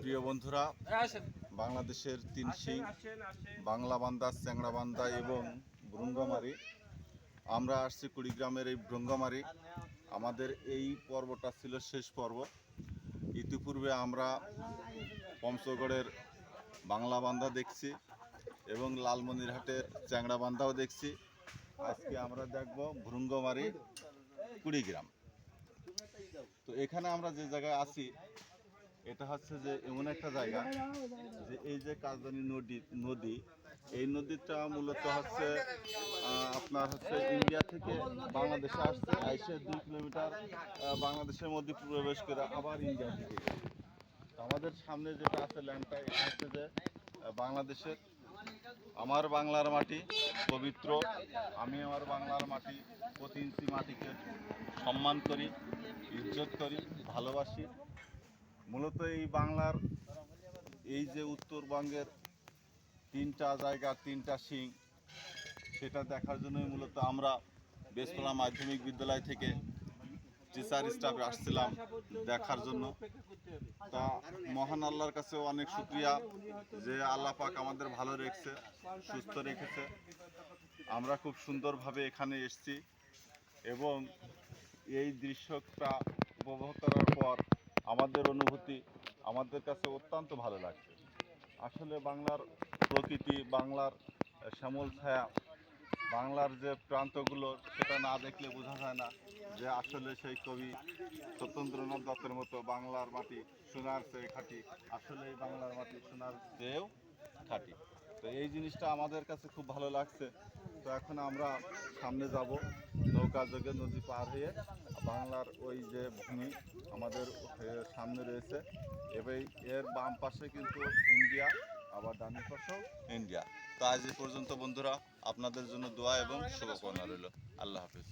প্রিয় বন্ধুরা, বাংলাদেশের তিন সিং, বাংলা বান্দা, চ্যাংড়া বান্দা এবং ভ্রুঙ্গামারি। আমরা আসছি কুড়িগ্রামের এই ভ্রুঙ্গামারি। আমাদের এই পর্বটা ছিল শেষ পর্ব। ইতিপূর্বে আমরা পঞ্চগড়ের বাংলা বান্দা দেখছি এবং লালমনিরহাটের চ্যাংড়া বান্দাও দেখছি। আজকে আমরা দেখব ভ্রুঙ্গমারি, কুড়িগ্রাম। তো এখানে আমরা যে জায়গায় আছি, এটা হচ্ছে যে এমন একটা জায়গা যে এই যে কাজদানি নদী নদী, এই নদীটা মূলত হচ্ছে আপনার হচ্ছে ইন্ডিয়া থেকে বাংলাদেশে আসছে, আইসে দুই কিলোমিটার বাংলাদেশের মধ্যে প্রবেশ করে আবার ইন্ডিয়া থেকে। আমাদের সামনে যেটা আছে ল্যান্ডটা, এটা হচ্ছে যে বাংলাদেশের আমার বাংলার মাটি পবিত্র। আমি আমার বাংলার মাটি প্রতি ইঞ্চি মাটিকে সম্মান করি। ইজ্জত করি, ভালোবাসি। মূলত এই বাংলার এই যে উত্তরবঙ্গের তিনটা জায়গা, তিনটা সিং, সেটা দেখার জন্যই মূলত আমরা বেসতলা মাধ্যমিক বিদ্যালয় থেকে টিচার স্টাফে আসছিলাম দেখার জন্য। তা মহান আল্লাহর কাছে অনেক শুক্রিয়া যে আল্লাহ পাক আমাদের ভালো রেখেছে, সুস্থ রেখেছে। আমরা খুব সুন্দরভাবে এখানে এসেছি এবং এই দৃশ্যটা উপভোগ করার পর আমাদের অনুভূতি আমাদের কাছে অত্যন্ত ভালো লাগছে। আসলে বাংলার প্রকৃতি, বাংলার শ্যামল ছায়া, বাংলার যে প্রান্তগুলো সেটা না দেখলে বোঝা যায় না যে আসলে সেই কবি সত্যেন্দ্রনাথ দত্তের মতো বাংলার মাটি সোনার চেয়ে খাঁটি। আসলে এই বাংলার মাটি সোনার চেয়েও খাঁটি। তো এই জিনিসটা আমাদের কাছে খুব ভালো লাগছে। তো এখন আমরা সামনে যাব নৌকা যোগে নদী পার হয়ে বাংলার ওই যে ভূমি আমাদের সামনে রয়েছে। এবার এর বাম পাশে কিন্তু ইন্ডিয়া, আবার ডানের পাশেও ইন্ডিয়া। তো আজ পর্যন্ত বন্ধুরা, আপনাদের জন্য দোয়া এবং শুভকামনা রইল। আল্লাহ হাফিজ।